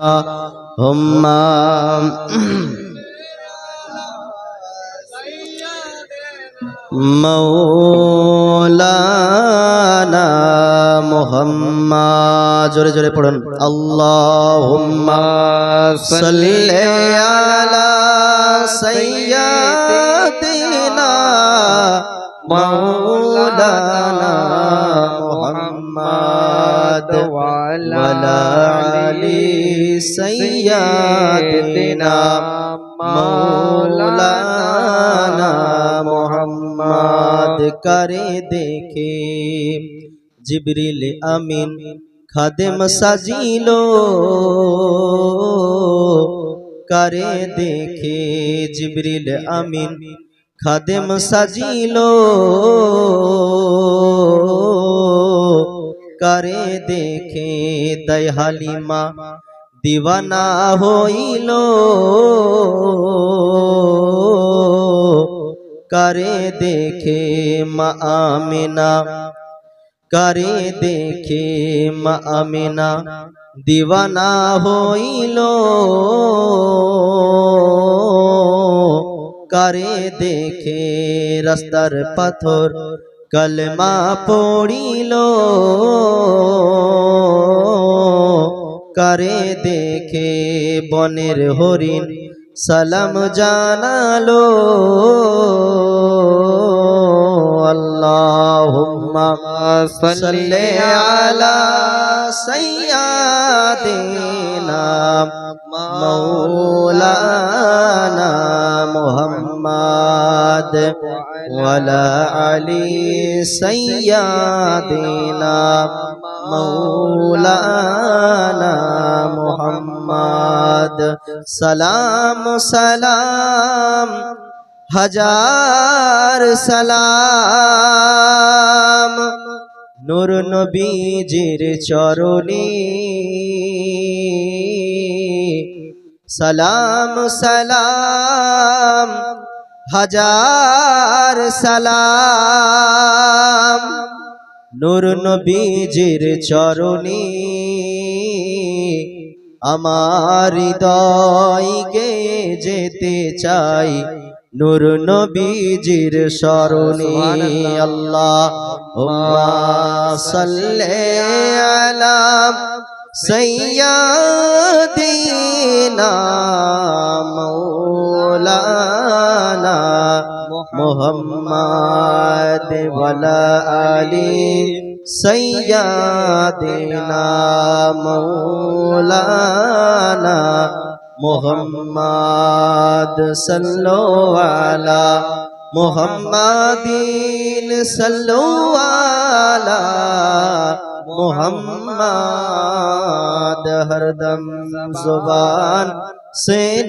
هم মৌলানা মোহাম্মদ। জোরে জোরে পড়ুন। আল্লাহুম্মা সাল্লি আলা সাইয়্যিদিনা মাও ওয়ালা আলি সাইয়্যিদিনা মৌলানা মোহাম্মদ করে দেখে জিবরিল আমিন খাদেম সাজিলো করে দেখে জিবরিল আমিন খাদেম সাজিলো করে দেখে দয় হালিমা দিওয়ানা হইল। করে দেখে মা আমিনা, করে দেখে মা আমিনা দিওয়ানা হইল। করে দেখে রাস্তার পাথর কলমা পড়িল। করে দেখে বনের হরিণ সালাম জানালো। আল্লাহুম্মা সাল্লি আলা সাইয়্যিদিনা মাওলানা মুহাম্মদ ওয়ালা আলি সাইয়্যিদিনা মৌলানা মোহাম্মদ সালাম সালাম হাজার সালাম নূর নবীজির চরণে সালাম সালাম হাজার সালাম। নূর নবীজির চরণে আমার হৃদয় গে যেতে চাই। নূর নবীজির স্মরণে আল্লাহ সাল্লে আলা মোহাম্মদ ওয়ালা আলি সৈয়দিনা মৌলানা মোহাম্মদ সাল্লো আলা মোহাম্মদিন সাল্লো আলা মোহাম্মদ হরদম জুবান से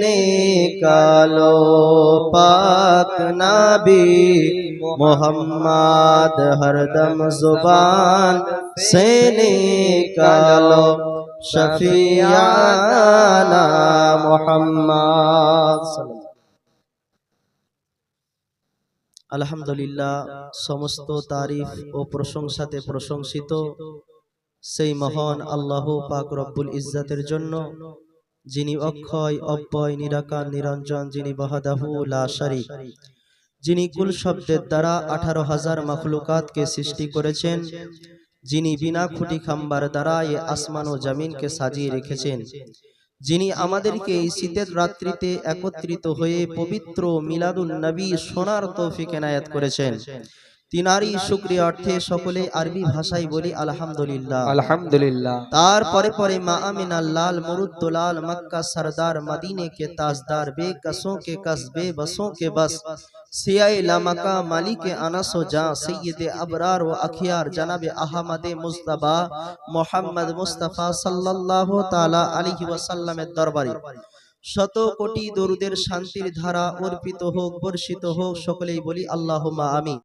وقت نبی محمد ہر دم زبان سے نکالو شفیعنا আলহামদুলিল্লাহ, সমস্ত তারিফ ও প্রশংসাতে প্রশংসিত সেই মহান আল্লাহ পাক রব্বুল ইজ্জাতের জন্য যিনি অক্ষয়, অব্যয়, নিরাকার, নিরঞ্জন, যিনি লা শারিক। যিনি কুল শব্দের দ্বারা আঠারো হাজার মখলুকাতকে সৃষ্টি করেছেন, যিনি বিনা খুঁটি খাম্বার দ্বারা এ আসমান ও জমিনকে সাজিয়ে রেখেছেন। যিনি আমাদেরকে এই শীতের রাত্রিতে একত্রিত হয়ে পবিত্র মিলাদুন নবী সোনার তৌফিক এনায়াত করেছেন। তিনারই শুক্রিয়া অর্থে সকলে আরবি ভাষায় বলি আলহামদুলিল্লাহ अल्हम्दुलिल्लाह তারপরে পরে মা আমিনা লাল মরুদ্দোলাল মক্কা সরদার মদিনে के ताजदार बेकसों के कस बेबसों के बस सियाए लामका मालिक अनस व जा सैयद अबरार व अखियार जनाब अहमद मुस्तफा মোহাম্মদ মুস্তাফা সাল্লাল্লাহু তাআলা আলাইহি ওয়াসাল্লামের দরবারে শত কোটি দরুদের শান্তির ধারা অর্পিত হোক বর্ষিত হোক সকলেই বলি আল্লাহুম্মা আমিন